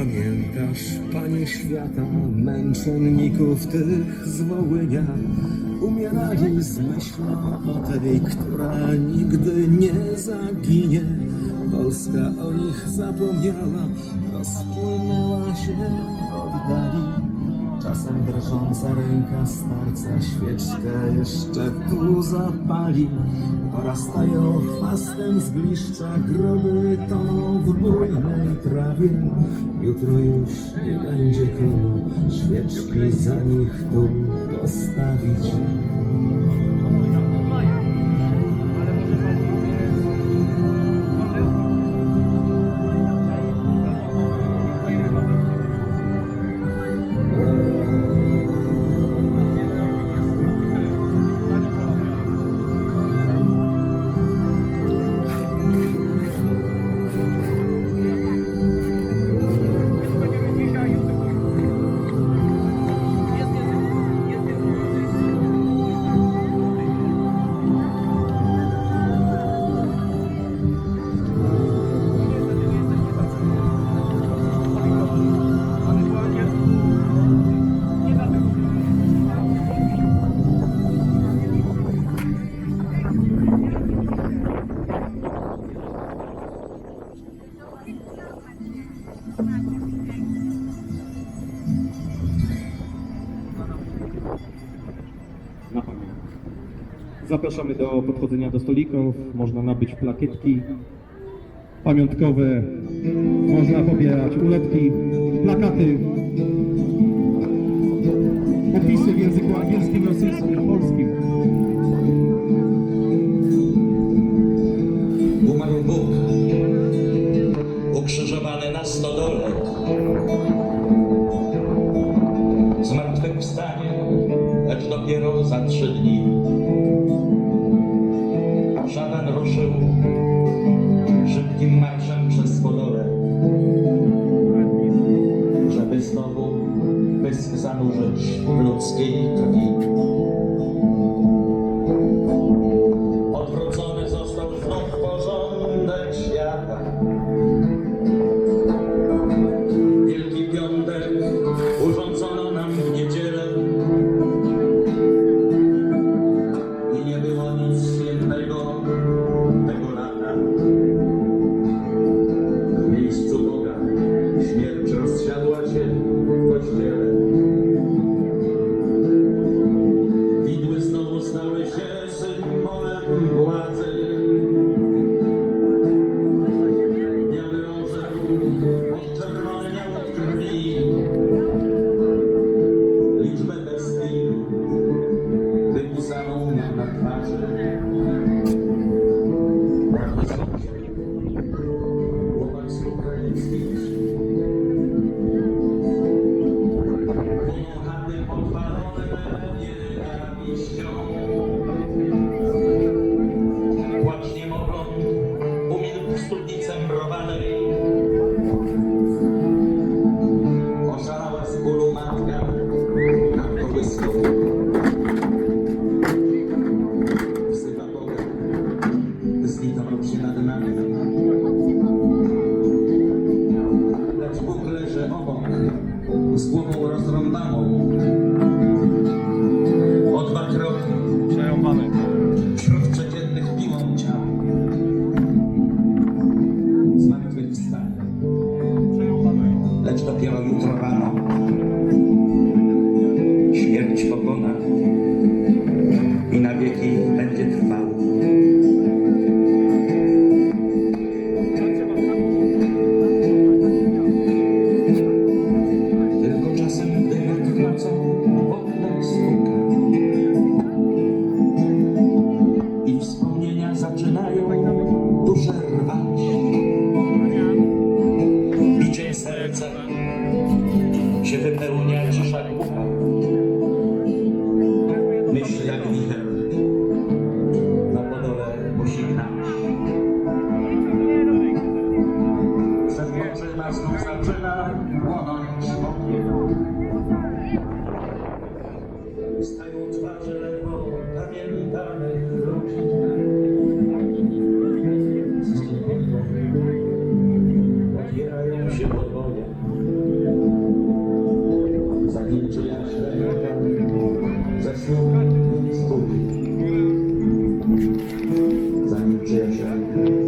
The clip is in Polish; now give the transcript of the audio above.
pamiętasz, Pani świata, męczenników tych z? Umierali z myślą o tej, która nigdy nie zaginie. Polska o nich zapomniała, rozpłynęła się. Czasem drżąca ręka starca świeczkę jeszcze tu zapali. Porastają chwastem zgliszcza, groby toną w bujnej trawie. Jutro już nie będzie komu świeczki za nich tu postawić. Na pamięć. Zapraszamy do podchodzenia do stolików, można nabyć plakietki pamiątkowe, można pobierać ulotki, plakaty, opisy w języku angielskim, rosyjskim, polskim. Lecz dopiero za trzy dni. Szatan ruszył szybkim marszem przez Podolę, żeby znowu pysk zanurzyć w ludzkiej krwi. Mm-hmm. Z bólu się wypełnia cisza.